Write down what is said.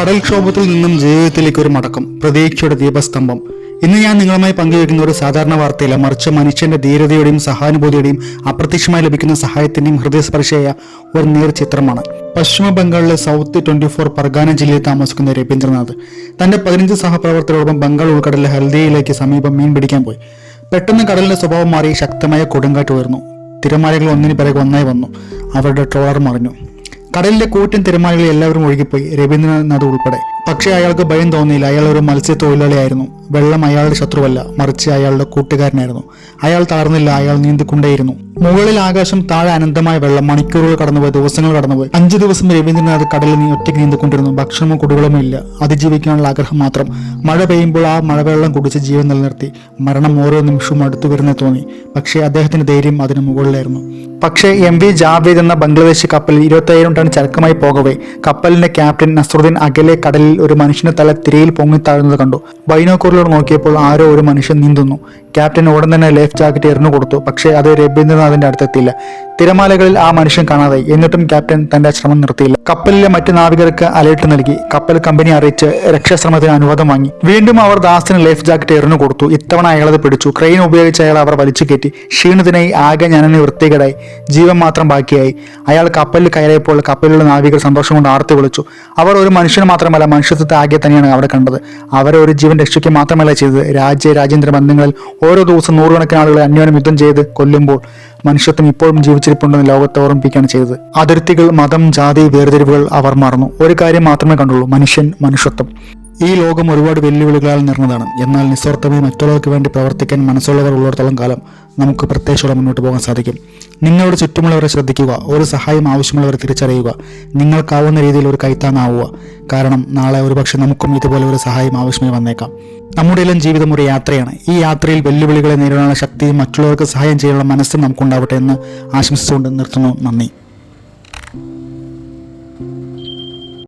കടൽക്ഷോഭത്തിൽ നിന്നും ജീവിതത്തിലേക്ക് ഒരു മടക്കം പ്രതീക്ഷയുടെ ദീപസ്തംഭം. ഇന്ന് ഞാൻ നിങ്ങളുമായി പങ്കുവയ്ക്കുന്ന ഒരു സാധാരണ വാർത്തയില്ല. മറിച്ച് മനുഷ്യന്റെ ധീരതയുടെയും സഹാനുഭൂതിയുടെയും അപ്രത്യക്ഷമായി ലഭിക്കുന്ന സഹായത്തിന്റെയും ഹൃദയസ്പർശയായ ഒരു നേർ ചിത്രമാണ് പശ്ചിമ ബംഗാളിലെ സൗത്ത് ട്വന്റി ഫോർ പർഗാന ജില്ലയിൽ താമസിക്കുന്ന രവീന്ദ്രനാഥ് തന്റെ പതിനഞ്ച് സഹപ്രവർത്തകരോടൊപ്പം ബംഗാൾ ഉൾക്കടലിലെ ഹൽദിയയിലേക്ക് സമീപം മീൻ പിടിക്കാൻ പോയി. പെട്ടെന്ന് കടലിന്റെ സ്വഭാവം മാറി ശക്തമായ കൊടുങ്കാറ്റ് ഉയർന്നു. തിരമാലകൾ ഒന്നിന് പിറകെ ഒന്നായി വന്നു. അവരുടെ ട്രോളർ മറിഞ്ഞു. കടലിലെ കൂറ്റൻ തിരമാലകളിൽ എല്ലാവരും ഒഴുകിപ്പോയി. രവീന്ദ്രനാഥ് ഉൾപ്പെടെ. പക്ഷേ അയാൾക്ക് ഭയം തോന്നിയില്ല. അയാൾ ഒരു മത്സ്യത്തൊഴിലാളിയായിരുന്നു. വെള്ളം അയാളുടെ ശത്രുവല്ല. മറിച്ച് അയാളുടെ കൂട്ടുകാരനായിരുന്നു. അയാൾ തളർന്നില്ല അയാൾ നീന്തിക്കൊണ്ടേയിരുന്നു. മുകളിൽ ആകാശം താഴെ അനന്തമായ വെള്ളം മണിക്കൂറുകൾ കടന്നുപോയി ദിവസങ്ങൾ കടന്നുപോയി. അഞ്ചു ദിവസം രവീന്ദ്രനാഥ് കടലിൽ നീ ഒറ്റയ്ക്ക് നീന്തിക്കൊണ്ടിരുന്നു. ഭക്ഷണമോ കുടികളൊന്നും ഇല്ല. അതിജീവിക്കാനുള്ള ആഗ്രഹം മാത്രം. മഴ പെയ്യുമ്പോൾ ആ മഴവെള്ളം കുടിച്ച് ജീവൻ നിലനിർത്തി. മരണം ഓരോ നിമിഷവും അടുത്തു വരുന്ന തോന്നി. പക്ഷേ അദ്ദേഹത്തിന്റെ ധൈര്യം അതിന് മുകളിലായിരുന്നു. പക്ഷേ എം വി ജാവേദ് എന്ന ബംഗ്ലാദേശ് കപ്പലിൽ ഇരുപത്തയ്യായിരം ടൺ ചരക്കുമായി പോകവേ. കപ്പലിന്റെ ക്യാപ്റ്റൻ നസറുദ്ദീൻ അകലെ കടലിൽ ഒരു മനുഷ്യന്റെ തല തിരയിൽ പൊങ്ങിത്താഴുന്നത് കണ്ടു. ബൈനോക്കുറിലൂടെ നോക്കിയപ്പോൾ ആരോ ഒരു മനുഷ്യൻ നീന്തുന്നു. ക്യാപ്റ്റൻ ഉടൻ തന്നെ ലൈഫ് ജാക്കറ്റ് എറിഞ്ഞു കൊടുത്തു. പക്ഷേ അത് രവീന്ദ്രനാഥിന്റെ അടുത്തെത്തിയില്ല. തിരമാലകളിൽ ആ മനുഷ്യൻ കാണാതെ എന്നിട്ടും ക്യാപ്റ്റൻ തന്റെ ശ്രമം നിർത്തിയില്ല. കപ്പലിലെ മറ്റ് നാവികർക്ക് അലേർട്ട് നൽകി. കപ്പൽ കമ്പനി അറിയിച്ച് രക്ഷാശ്രമത്തിന് അനുവാദം വാങ്ങി. വീണ്ടും അവർ ദാസിന് ലൈഫ് ജാക്കറ്റ് എറിഞ്ഞു കൊടുത്തു. ഇത്തവണ അയാളത് പിടിച്ചു. ക്രെയിൻ ഉപയോഗിച്ച് അയാൾ അവർ വലിച്ചു കയറ്റി. ക്ഷീണിതനായി ആകെ ഞാനെ വൃത്തികേടായി. ജീവൻ മാത്രം ബാക്കിയായി. അയാൾ കപ്പലിൽ കയറിയപ്പോൾ കപ്പലിലുള്ള നാവികർ സന്തോഷം കൊണ്ട് ആർത്തി വിളിച്ചു. അവർ ഒരു മനുഷ്യന് മാത്രമല്ല മനുഷ്യത്വത്തെ ആകെ തന്നെയാണ് അവിടെ കണ്ടത്. അവരെ ഒരു ജീവൻ രക്ഷിക്കുക മാത്രമല്ല ചെയ്തത്. രാജ്യ രാജ്യാന്തര ബന്ധങ്ങളിൽ ഓരോ ദിവസം നൂറുകണക്കിന് ആളുകളെ അന്യോന്യം യുദ്ധം ചെയ്ത് കൊല്ലുമ്പോൾ മനുഷ്യത്വം ഇപ്പോഴും ജീവിച്ചിരിപ്പുണ്ടെന്ന് ലോകത്തെ ഓർമ്മിപ്പിക്കുകയാണ് ചെയ്തത്. അതിർത്തികൾ മതം ജാതി വേർതിരിവുകൾ അവർ മറന്നു. ഒരു കാര്യം മാത്രമേ കണ്ടുള്ളൂ. മനുഷ്യൻ മനുഷ്യത്വം. ഈ ലോകം ഒരുപാട് വെല്ലുവിളികളാൽ നിറഞ്ഞതാണ്. എന്നാൽ നിസ്വാർത്ഥമായി മറ്റുള്ളവർക്ക് വേണ്ടി പ്രവർത്തിക്കാൻ മനസ്സുള്ളവർ ഉള്ളിടത്തോളം കാലം നമുക്ക് പ്രത്യേകതയോടെ മുന്നോട്ട് പോകാൻ സാധിക്കും. നിങ്ങളുടെ ചുറ്റുമുള്ളവരെ ശ്രദ്ധിക്കുക. ഒരു സഹായം ആവശ്യമുള്ളവരെ തിരിച്ചറിയുക. നിങ്ങൾക്കാവുന്ന രീതിയിൽ ഒരു കൈത്താങ്ങാവുക. കാരണം നാളെ ഒരുപക്ഷെ നമുക്കും ഇതുപോലെ ഒരു സഹായം ആവശ്യമായി വന്നേക്കാം. നമ്മുടെ എല്ലാം ജീവിതം ഒരു യാത്രയാണ്. ഈ യാത്രയിൽ വെല്ലുവിളികളെ നേരിടാനുള്ള ശക്തിയും മറ്റുള്ളവർക്ക് സഹായം ചെയ്യാനുള്ള മനസ്സും നമുക്കുണ്ടാവട്ടെ എന്ന് ആശംസിച്ചുകൊണ്ട് നിർത്തുന്നു. നന്ദി.